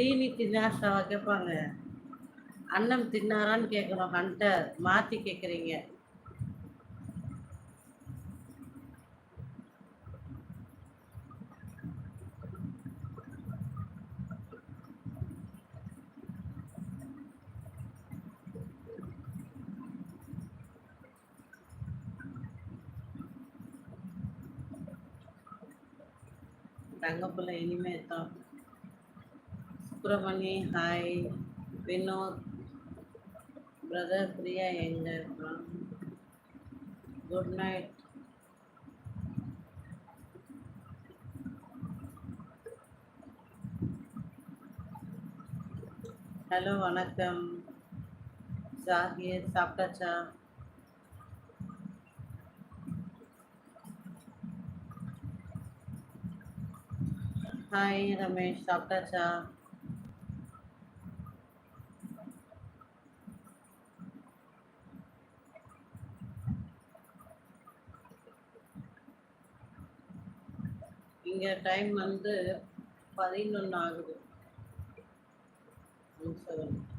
தீனி தின்னாசாவா கேட்பாங்க அன்னம் தின்னாரான்னு கேட்குறோம் ஹண்டர். மாற்றி கேட்குறீங்க தங்கப்புல இனிமே தான். சுப்பிரமணி ஹாய் வினோத் பிரதர் பிரியா எங்க இருக்கான் குட் நைட் ஹலோ வணக்கம் ஜாகிர் சாப்பிட்டாச்சா ஹாய் ரமேஷ் சாப்பிட்டாச்சா இங்கே டைம் வந்து பதினொன்று ஆகுது.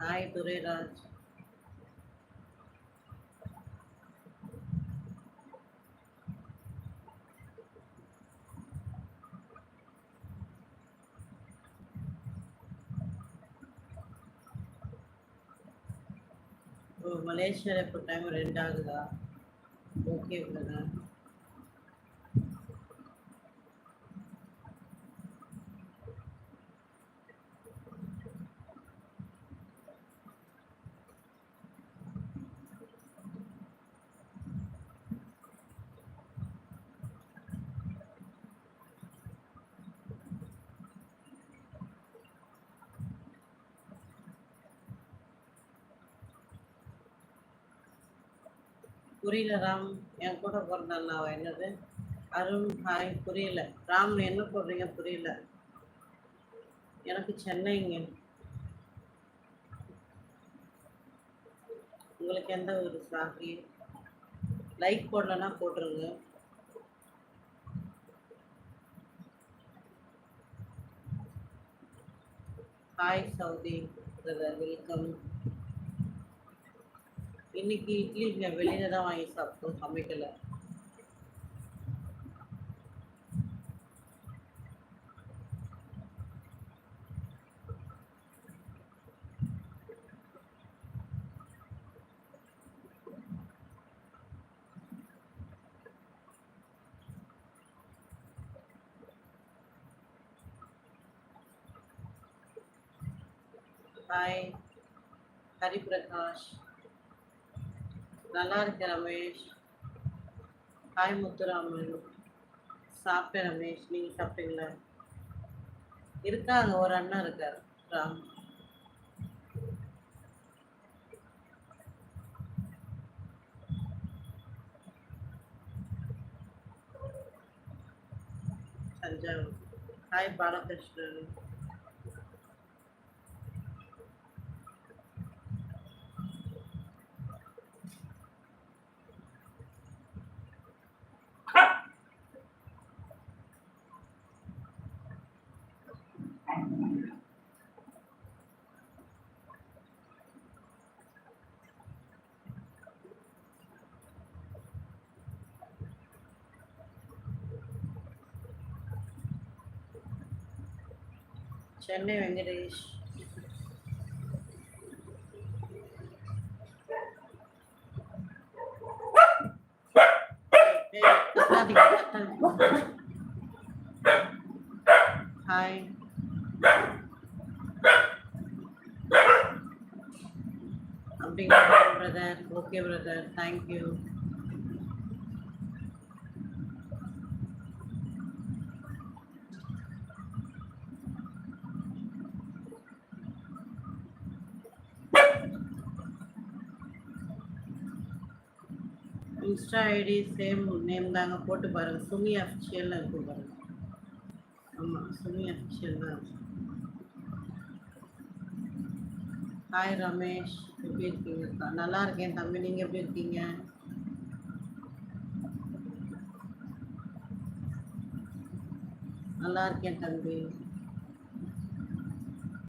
ஹாய் துரைராஜ். ஓ மலேசியாவில் இப்போ டைம் ரெண்டு ஆகுதா? ஓகே பிரதர் புரியல ராம் என் கூட பிறந்தாண்ணா என்னது? அருண் ஹாய் புரியல. ராம் என்ன போடுறீங்க? புரியல. எனக்கு சென்னைங்க. உங்களுக்கு எந்த ஒரு சாகி லைக் போடலன்னா போட்டுருங்க. Hi Saudi brother. வெல்கம். இன்னைக்கு இட்லி நான் வெளியில தான் வாங்கி சாப்பிட்டோம் சமைக்கல. ஹாய் ஹரிபிரகாஷ். நல்லா இருக்கேன் ரமேஷ். ஹாய் முத்துராமன். சாப்பிட்டேன் ரமேஷ். நீங்கள் சாப்பிட்டீங்களா? இருக்காங்க ஒரு அண்ணன் இருக்கார். ராம் தஞ்சாவூர். ஹாய் பாலகிருஷ்ணன். சென்னை வெங்கடேஷ். ஹாய் அப்படிங்களா brother okay brother thank you insta ID same name தாங்க போட்டு பாருங்க. சுமி அஃபிஷியல்னு இருக்கும் பாருங்க. ஆமாம் சுமி அஃபிஷியல் தான். ஹாய் ரமேஷ் எப்படி இருக்கீங்க? நல்லா இருக்கேன் தம்பி நீங்கள் எப்படி இருக்கீங்க? நல்லா இருக்கேன் தம்பி.